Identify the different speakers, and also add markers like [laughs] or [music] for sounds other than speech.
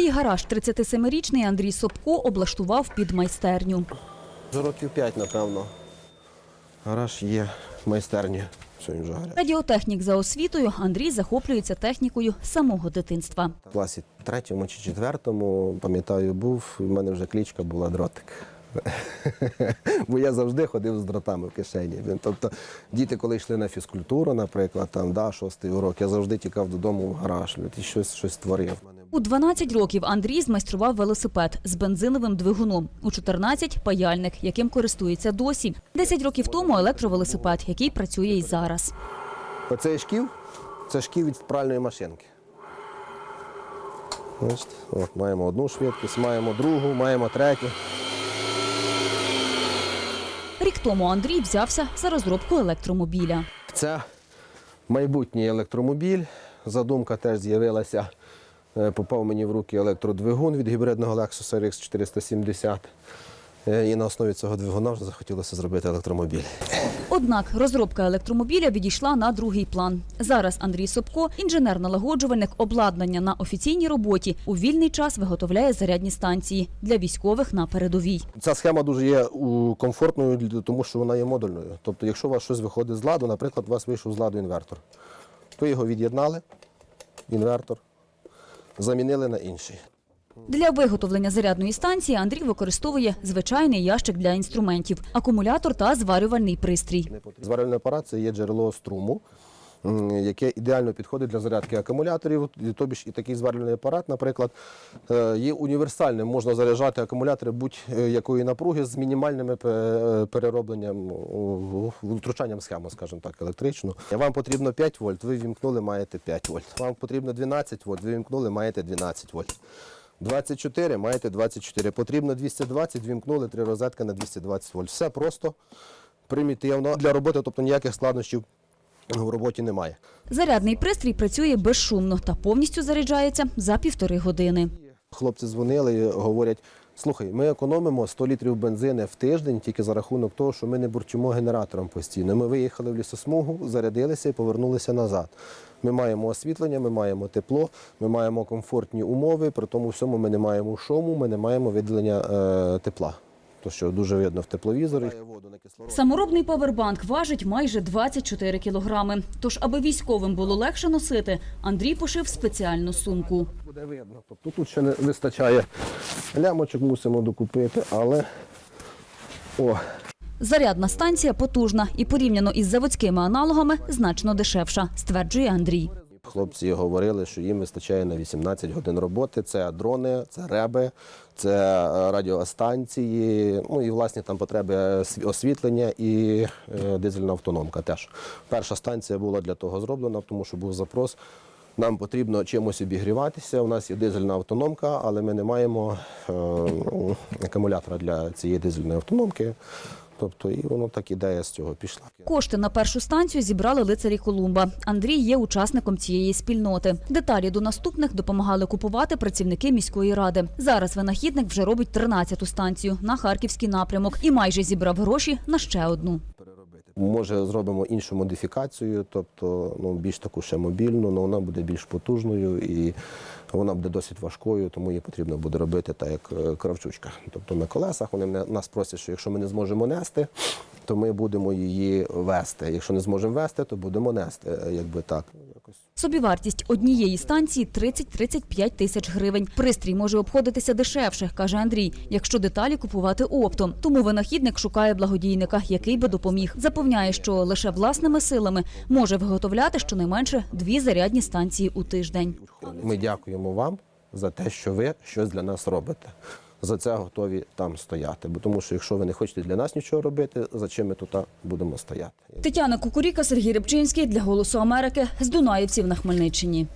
Speaker 1: Свій гараж 37-річний Андрій Собко облаштував під майстерню.
Speaker 2: Вже років п'ять, напевно. Гараж є гараж.
Speaker 1: Радіотехнік за освітою Андрій захоплюється технікою самого дитинства.
Speaker 2: В класі третьому чи четвертому, пам'ятаю, був, в мене вже клічка була дротик. [laughs] Бо я завжди ходив з дротами в кишені. Тобто діти, коли йшли на фізкультуру, наприклад, там, да, шостий урок, я завжди тікав додому в гараж і щось, щось створив.
Speaker 1: У 12 років Андрій змайстрував велосипед з бензиновим двигуном. У 14 – паяльник, яким користується досі. 10 років тому електровелосипед, який працює і зараз.
Speaker 2: Оцей шків це шків від пральної машинки. От, маємо одну швидкість, маємо другу, маємо третю.
Speaker 1: Рік тому Андрій взявся за розробку електромобіля.
Speaker 2: Це майбутній електромобіль. Задумка теж з'явилася. Е, Попав мені в руки електродвигун від гібридного Lexus RX 470. Е, І на основі цього двигуна вже захотілося зробити електромобіль.
Speaker 1: Однак розробка електромобіля відійшла на другий план. Зараз Андрій Собко, інженер-налагоджувальник обладнання на офіційній роботі, у вільний час виготовляє зарядні станції для військових на передовій.
Speaker 2: Ця схема дуже є комфортною, тому що вона є модульною. Тобто, якщо у вас щось виходить з ладу, наприклад, у вас вийшов з ладу інвертор, то його від'єднали, інвертор, замінили на інший.
Speaker 1: Для виготовлення зарядної станції Андрій використовує звичайний ящик для інструментів, акумулятор та зварювальний пристрій.
Speaker 2: Зварювальний апарат це є джерело струму, яке ідеально підходить для зарядки акумуляторів. Тобі ж і такий зварювальний апарат, наприклад, е, є універсальним. Можна заряджати акумулятори будь-якої напруги з мінімальним переробленням, втручанням схему, скажімо так, електричну. Вам потрібно 5 вольт, ви вімкнули, маєте 5 вольт. Вам потрібно 12 вольт, ви вімкнули, маєте 12 вольт. 24 маєте 24. Потрібно 220, вімкнули три розетки на 220 вольт. Все просто примітивно для роботи, тобто ніяких складнощів в роботі немає.
Speaker 1: Зарядний пристрій працює безшумно та повністю заряджається за півтори години.
Speaker 2: Хлопці дзвонили говорять: слухай, ми економимо 100 літрів бензину в тиждень тільки за рахунок того, що ми не бурчимо генератором постійно. Ми виїхали в лісосмугу, зарядилися і повернулися назад. Ми маємо освітлення, ми маємо тепло, ми маємо комфортні умови, при тому всьому ми не маємо шуму, ми не маємо виділення е, тепла. То що дуже видно в тепловізорі.
Speaker 1: Саморобний павербанк важить майже 24 кілограми. Тож, аби військовим було легше носити, Андрій пошив спеціальну сумку.
Speaker 2: Буде видно. Тобто тут ще не вистачає лямочок, мусимо докупити, але о,
Speaker 1: Зарядна станція потужна і порівняно із заводськими аналогами значно дешевша, стверджує Андрій.
Speaker 2: Хлопці говорили, що їм вистачає на 18 годин роботи. Це дрони, це реби, це е, радіостанції, ну і власні там потреби освітлення і е, дизельна автономка. Теж перша станція була для того зроблена, тому що був запрос. Нам потрібно чимось обігріватися. У нас є дизельна автономка, але ми не маємо е, акумулятора для цієї дизельної автономки. Тобто, і воно так ідея з цього пішла.
Speaker 1: Кошти на першу станцію зібрали лицарі Колумба. Андрій є учасником цієї спільноти. Деталі до наступних допомагали купувати працівники міської ради. Зараз винахідник вже робить 13-ту станцію на харківський напрямок і майже зібрав гроші на ще одну.
Speaker 2: Може, зробимо іншу модифікацію, тобто ну, більш таку ще мобільну, але вона буде більш потужною і вона буде досить важкою, тому її потрібно буде робити так, як е, кравчучка. Тобто на колесах вони нас просять, що якщо ми не зможемо нести, то ми будемо її вести. Якщо не зможемо вести, то будемо нести. е, Якби так.
Speaker 1: Собівартість однієї станції 30-35 тисяч гривень. Пристрій може обходитися дешевше, каже Андрій, якщо деталі купувати оптом. Тому винахідник шукає благодійника, який би допоміг. Запевняє, що лише власними силами може виготовляти щонайменше дві зарядні станції у тиждень.
Speaker 2: Ми дякуємо вам за те, що ви щось для нас робите. За це готові там стояти. Бо тому що якщо ви не хочете для нас нічого робити, за чим ми тут будемо стояти?
Speaker 1: Тетяна Кукуріка, Сергій Рибчинський для Голосу Америки з Дунаївців на Хмельниччині.